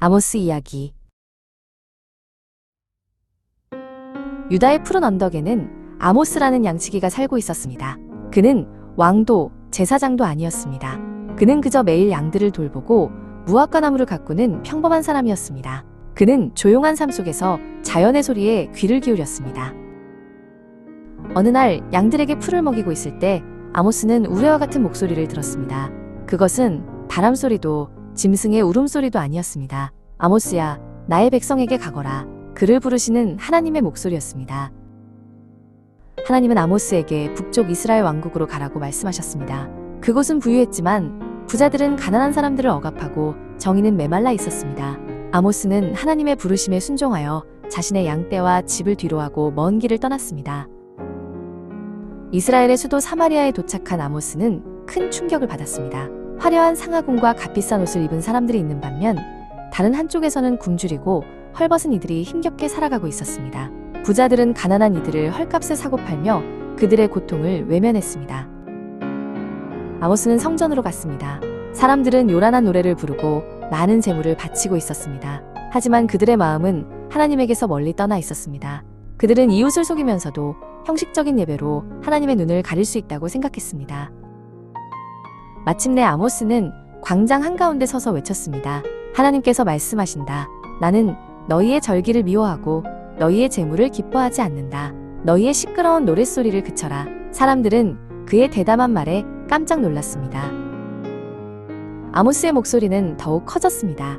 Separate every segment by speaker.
Speaker 1: 아모스 이야기 유다의 푸른 언덕에는 아모스라는 양치기가 살고 있었습니다. 그는 왕도 제사장도 아니었습니다. 그는 그저 매일 양들을 돌보고 무화과 나무를 가꾸는 평범한 사람이었습니다. 그는 조용한 삶 속에서 자연의 소리에 귀를 기울였습니다. 어느 날 양들에게 풀을 먹이고 있을 때 아모스는 우레와 같은 목소리를 들었습니다. 그것은 바람 소리도 짐승의 울음소리도 아니었습니다. 아모스야, 나의 백성에게 가거라. 그를 부르시는 하나님의 목소리였습니다. 하나님은 아모스에게 북쪽 이스라엘 왕국으로 가라고 말씀하셨습니다. 그곳은 부유했지만 부자들은 가난한 사람들을 억압하고 정의는 메말라 있었습니다. 아모스는 하나님의 부르심에 순종하여 자신의 양떼와 집을 뒤로하고 먼 길을 떠났습니다. 이스라엘의 수도 사마리아에 도착한 아모스는 큰 충격을 받았습니다. 화려한 상하군과 값비싼 옷을 입은 사람들이 있는 반면 다른 한쪽에서는 굶주리고 헐벗은 이들이 힘겹게 살아가고 있었습니다. 부자들은 가난한 이들을 헐값에 사고 팔며 그들의 고통을 외면했습니다. 아모스는 성전으로 갔습니다. 사람들은 요란한 노래를 부르고 많은 재물을 바치고 있었습니다. 하지만 그들의 마음은 하나님에게서 멀리 떠나 있었습니다. 그들은 이웃을 속이면서도 형식적인 예배로 하나님의 눈을 가릴 수 있다고 생각했습니다. 마침내 아모스는 광장 한가운데 서서 외쳤습니다. 하나님께서 말씀하신다. 나는 너희의 절기를 미워하고 너희의 재물을 기뻐하지 않는다. 너희의 시끄러운 노랫소리를 그쳐라. 사람들은 그의 대담한 말에 깜짝 놀랐습니다. 아모스의 목소리는 더욱 커졌습니다.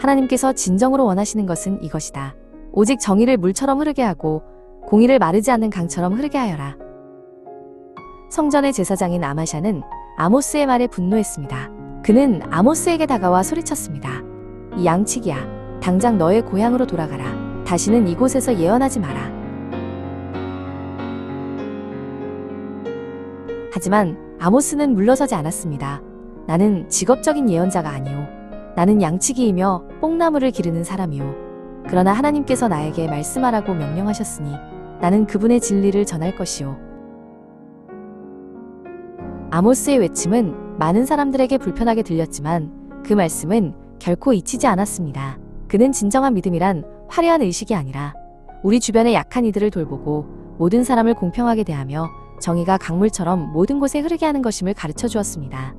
Speaker 1: 하나님께서 진정으로 원하시는 것은 이것이다. 오직 정의를 물처럼 흐르게 하고 공의를 마르지 않는 강처럼 흐르게 하여라. 성전의 제사장인 아마샤는 아모스의 말에 분노했습니다. 그는 아모스에게 다가와 소리쳤습니다. 이 양치기야. 당장 너의 고향으로 돌아가라. 다시는 이곳에서 예언하지 마라. 하지만 아모스는 물러서지 않았습니다. 나는 직업적인 예언자가 아니오. 나는 양치기이며 뽕나무를 기르는 사람이오. 그러나 하나님께서 나에게 말씀하라고 명령하셨으니 나는 그분의 진리를 전할 것이오. 아모스의 외침은 많은 사람들에게 불편하게 들렸지만 그 말씀은 결코 잊히지 않았습니다. 그는 진정한 믿음이란 화려한 의식이 아니라 우리 주변의 약한 이들을 돌보고 모든 사람을 공평하게 대하며 정의가 강물처럼 모든 곳에 흐르게 하는 것임을 가르쳐 주었습니다.